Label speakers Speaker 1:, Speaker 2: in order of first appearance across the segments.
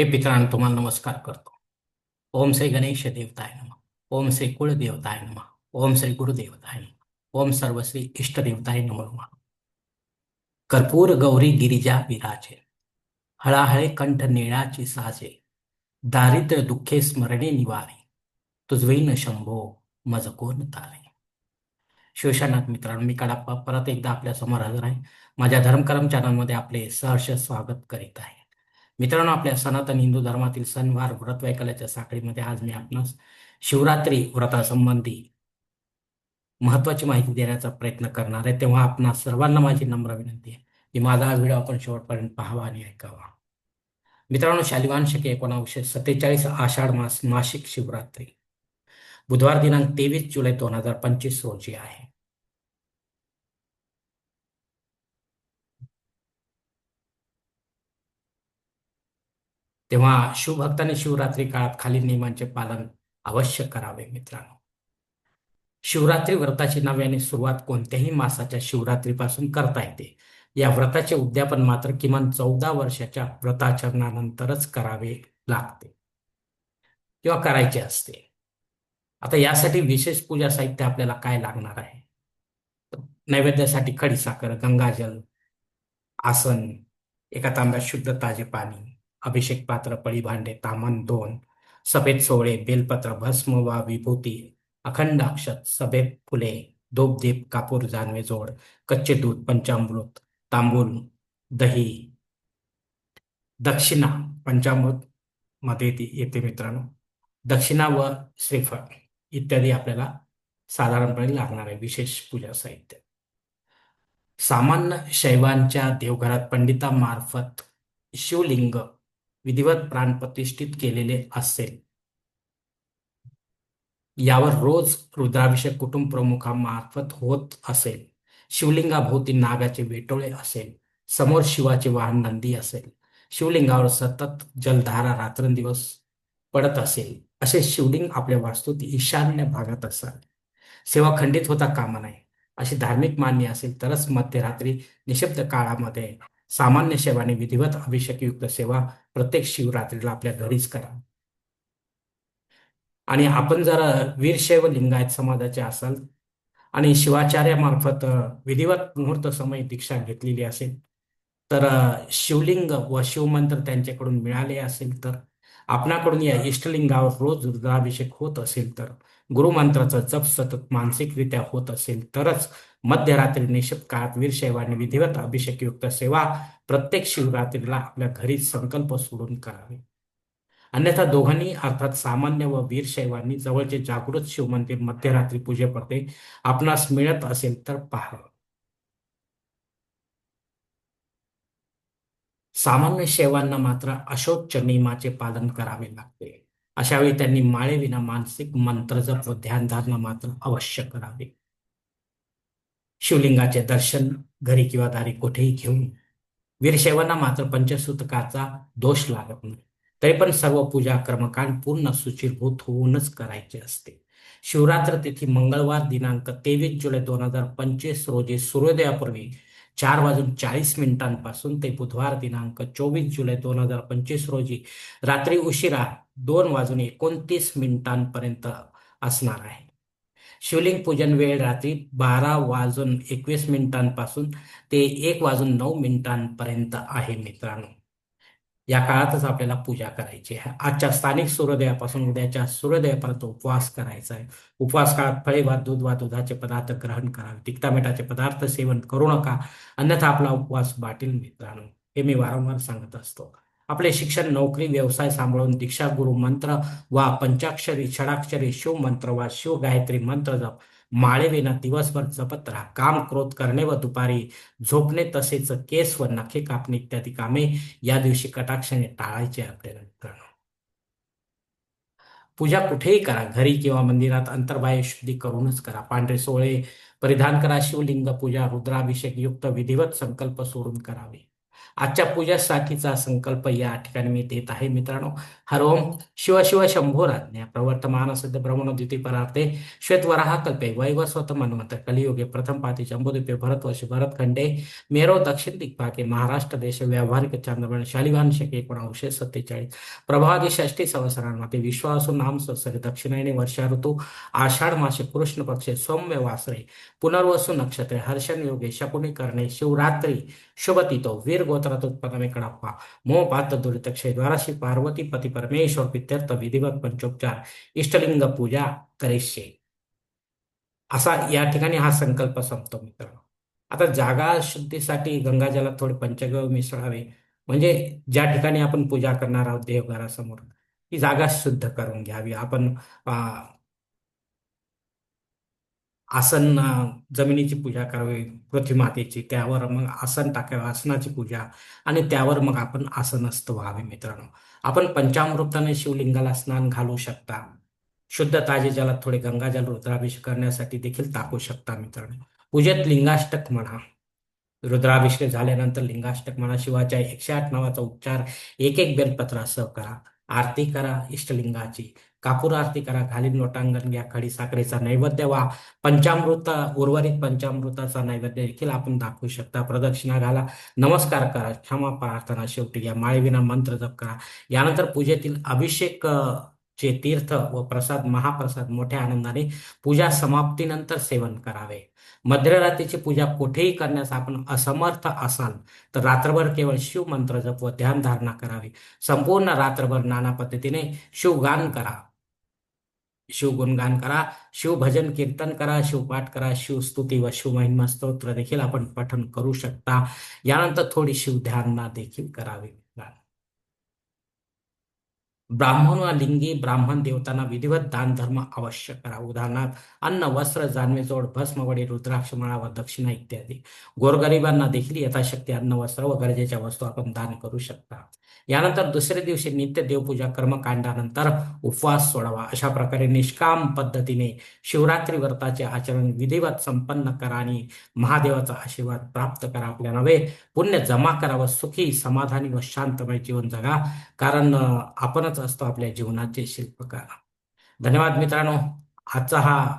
Speaker 1: हे पितरांनो तुम्हाला नमस्कार करतो. ओम श्री गणेश देवताय नम. ओम श्री कुळदेवताय नम. ओम श्री गुरुदेवताय नम. ओम सर्वश्री इष्टदेवताय नमो कर्पूर गौरी गिरिजा विराजे. हळाहळे कंठ निळाची साजे. दारिद्र्य दुःखे स्मरणे निवारे. तुझवीन शंभो मज कोण तारे. शिवशानाथ मित्रांनो मी कडाप्पा परत एकदा आपल्यासमोर हजर आहे. माझ्या धर्मकरम चॅनलमध्ये आपले सहर्ष स्वागत करीत आहे. मित्रांनो आपल्या सनातन हिंदू धर्मातील सणवार व्रत वैकल्याच्या साखळीमध्ये आज मी आपणास शिवरात्री व्रतासंबंधी महत्वाची माहिती देण्याचा प्रयत्न करणार आहे. तेव्हा आपणा सर्वांना माझी नम्र विनंती आहे की माझा हा व्हिडिओ आपण शेवटपर्यंत पाहावा आणि ऐकावा. मित्रांनो शालिवान शके एकोणावीसशे सत्तेचाळीस आषाढ मास मासिक शिवरात्री. बुधवार दिनांक तेवीस जुलै दोन हजार पंचवीस रोजी आहे. तेव्हा शिवभक्तांनी शिवरात्री काळात खालील नियमांचे पालन अवश्य करावे मित्रांनो. शिवरात्री व्रताची नव्याने सुरुवात कोणत्याही मासाच्या शिवरात्रीपासून करता येते. या व्रताचे उद्यापन मात्र किमान चौदा वर्षाच्या व्रताचरणानंतरच करावे लागते किंवा करायचे असते. आता यासाठी विशेष पूजा साहित्य आपल्याला काय लागणार आहे? नैवेद्यासाठी खडीसाखर गंगाजल आसन एका तांब्यात शुद्ध ताजे पाणी अभिषेक पात्र पळी भांडे तामन दोन सफेद सोहळे बेलपत्र भस्म वा विभूती अखंड अक्षत सभेत फुले दोपदीप कापूर जानवे जोड कच्चे दूध पंचामृत तांबूल दही दक्षिणा पंचामृत मध्ये येते मित्रांनो. दक्षिणा व श्रीफळ इत्यादी आपल्याला साधारणपणे लागणार आहे विशेष पूजा साहित्य. सामान्य शैवांच्या देवघरात पंडितामार्फत शिवलिंग विधिवत प्राण प्रतिष्ठित केलेले असेल. यावर रोज रुद्राभिषेक कुटुंब प्रमुखामार्फत होत असेल. शिवलिंगाभोवती नागाचे वेटोळे असेल. समोर शिवाचे वाहन नंदी असेल. शिवलिंगावर सतत जलधारा रात्रंदिवस पडत असेल. असे शिवलिंग आपल्या वास्तूत ईशान्य भागात असाल सेवा खंडित होता कामा नये. अशी धार्मिक मान्य असेल तरच मध्यरात्री निशब्द काळामध्ये सामान्य सेवाने विधिवत अभिषेकयुक्त सेवा प्रत्येक शिवरात्रीला आपल्या घरीच करा. आणि आपण जर वीरशैव लिंगायत समाजाचे असाल आणि शिवाचार्यामार्फत विधिवत मुहूर्त समय दीक्षा घेतलेली असेल तर शिवलिंग व शिवमंत्र त्यांच्याकडून मिळाले असेल तर आपणाकडून या इष्टलिंगावर रोज रुद्राभिषेक होत असेल तर गुरुमंत्राचा जप सतत मानसिकरित्या होत असेल तरच मध्यरात्री निशब्द काळात वीरशैवाने विधिवत अभिषेकयुक्त सेवा प्रत्येक शिवरात्रीला आपल्या घरी संकल्प सोडून करावे. अन्यथा दोघांनी अर्थात सामान्य व वीरशैवांनी जवळचे जागृत शिवमंदिर मध्यरात्री पूजेपडते आपणास मिळत असेल तर पहा. सामान्य शैवांना मात्र अशोच नियमाचे पालन करावे लागते. अशावेळी त्यांनी माळेविना मानसिक मंत्रजप व ध्यानधारणा मात्र अवश्य करावे. शिवलिंगाचे दर्शन घरी किंवा दारी कुठेही घेऊन वीरशैवांना मात्र पंचसूतकाचा दोष लागत नाही. तरी पण सर्व पूजा कर्मकांड पूर्ण सुचिरभूत होऊनच करायचे असते. शिवरात्र तिथी मंगळवार दिनांक तेवीस जुलै दोन हजार पंचवीस रोजी सूर्योदयापूर्वी चार वाजून चाळीस मिनिटांपासून ते बुधवार दिनांक चोवीस जुलै दोन हजार पंचवीस रोजी रात्री उशिरा दोन वाजून एकोणतीस मिनिटांपर्यंत असणार आहे. शिवलिंग पूजन वेळ रात्री बारा वाजून एकवीस मिनिटांपासून ते एक वाजून नऊ मिनिटांपर्यंत आहे मित्रांनो. या काळातच आपल्याला पूजा करायची आहे. आजच्या स्थानिक सूर्योदयापासून उद्याच्या सूर्योदयापर्यंत उपवास करायचा आहे. उपवास काळात फळे वा दूध वा दुधाचे पदार्थ ग्रहण करावे. तिखटामिठाचे पदार्थ सेवन करू नका. अन्यथा आपला उपवास बाटील मित्रांनो. हे मी वारंवार सांगत असतो. आपले शिक्षण नोकरी व्यवसाय सांभाळून दीक्षा गुरु मंत्र वा पंचाक्षरी षडाक्षरी शिव मंत्र वा शिव गायत्री मंत्र जप. माळेविना दिवसभर जपत राहा. काम क्रोध करणे व दुपारी झोपणे तसेच केस व नखे कापणे इत्यादी कामे या दिवशी कटाक्षाने टाळायचे आपल्याला मित्रांनो पूजा कुठेही करा. घरी किंवा मंदिरात अंतर्बाह्य शुद्धी करूनच करा. पांढरे सोळे परिधान करा. शिवलिंग पूजा रुद्राभिषेक युक्त विधिवत संकल्प सोडून करावे. आजच्या पूजेसाठीचा संकल्प या ठिकाणी मी देत आहे. मित्रांनो हर शिव शिव शंभोराज्ञा प्रवर्तमान सद्य ब्रह्मण द्विती परार्थे. श्वेतवराह कल्पे. वैवस्वत मनमत कलियुगे. प्रथम पाती जंबुद्वीपे भरत खंडे. मेरो दक्षिण दिग्भागे महाराष्ट्र देश व्यावहारिक चांद्रमण शालिवान शके एकोणावीसशे सत्तेचाळीस. प्रभादी षष्टी संवत्सरांमध्ये विश्वासू नाम संवत्सरे दक्षिणायने वर्षा ऋतू आषाढ मासे कृष्ण पक्षे सौम्य वासरे. पुनर्वसु नक्षत्रे हर्षण योगे शकुनी करणे. शिवरात्री शुभतितो वीर गोत्रात उत्पन्न पात्र द्वाराशी पार्वती पती परमेश्वर पित्यर्थ विधिवत पंचोपचार इष्टलिंग पूजा करेशे असा या ठिकाणी हा संकल्प संपतो मित्रांनो। आता जागा शुद्धीसाठी गंगाजलात थोडे पंचगव्य मिसळावे। म्हणजे ज्या ठिकाणी आपण पूजा करणार आहोत देवघरासमोर ती जागा शुद्ध करून घ्यावी. आपण आसन जमिनीची पूजा करावी पृथ्वीमातेची त्यावर मग आसन टाकावे आसनाची पूजा आणि त्यावर मग आपण आसनस्थ व्हावे मित्रांनो. आपण पंचामृताने शिवलिंगाला स्नान घालू शकता. शुद्ध ताजे जलात थोडे गंगाजल रुद्राभिषेक करण्यासाठी देखील टाकू शकता मित्रांनो. पूजेत लिंगाष्टक म्हणा. रुद्राभिषेक झाल्यानंतर लिंगाष्टक म्हणा शिवाच्या एकशे आठ नावाचा उपचार एक एक बेलपत्रासह करा. आरती करा इष्टलिंगाची. कापूर आरती करा घालीन लोटांगण घ्या खडी साखरेचा नैवेद्य वा पंचामृत उर्वरित पंचामृताचा नैवेद्य देखील आपण दाखवू शकता. प्रदक्षिणा घाला नमस्कार करा क्षमा प्रार्थना शेवटी या माळेविना मंत्र जप करा. यानंतर पूजेतील अभिषेक चे तीर्थ व प्रसाद महाप्रसाद मोठ्या आनंदाने पूजा समाप्तीनंतर सेवन करावे. मध्यरात्रीची पूजा कुठेही करण्यास आपण असमर्थ असाल तर रात्रभर केवळ शिव मंत्र जप व ध्यान धारणा करावी. संपूर्ण रात्रभर नाना पद्धतीने शिवगान करा. शिवगुणगान करा शिवभजन कीर्तन करा शिवपाठ करा शिवस्तुती व शिवमहिमा स्तोत्र देखील आपण पठन करू शकता. यानंतर थोडी शिवध्यानना देखील करावी. ब्राह्मण व लिंगी ब्राह्मण देवतांना विधिवत दान धर्म अवश्य करा. उदाहरणार्थ अन्न वस्त्र जानवेजोड भस्मवडी रुद्राक्ष मळा व दक्षिणा इत्यादी. गोरगरिबांना देखील यथाशक्ती अन्न वस्त्र व गरजेच्या वस्तू आपण दान करू शकता. यानंतर दुसऱ्या दिवशी नित्य देवपूजा कर्मकांडानंतर उपवास सोडावा. अशा प्रकारे निष्काम पद्धतीने शिवरात्री व्रताचे आचरण विधिवत संपन्न करा आणि महादेवाचा आशीर्वाद प्राप्त करा. आपल्या नव्हे पुण्य जमा करा व सुखी समाधानी व शांतमय जीवन जगा. कारण आपणच असतो आपल्या जीवनाचे शिल्पकार. धन्यवाद मित्रांनो. आजचा हा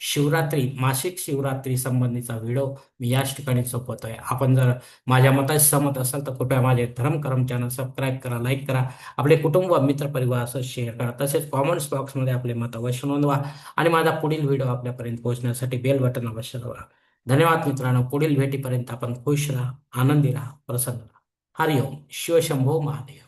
Speaker 1: शिवरात्री मासिक शिवरात्री संबंधीचा व्हिडिओ मी याच ठिकाणी सोपवतोय. आपण जर माझ्या मताशी सहमत असाल तर कृपया माझे धर्मकरम चॅनल सबस्क्राईब करा लाईक करा. आपले कुटुंब मित्र परिवार असं शेअर करा. तसेच कॉमेंट्स बॉक्समध्ये आपले मत अवश्य नोंदवा आणि माझा पुढील व्हिडिओ आपल्यापर्यंत पोहोचण्यासाठी बेल बटन अवश्य दाबा. धन्यवाद मित्रांनो. पुढील भेटीपर्यंत आपण खुश राहा आनंदी राहा प्रसन्न राहा. हरिओम. शिवशंभो महादेव.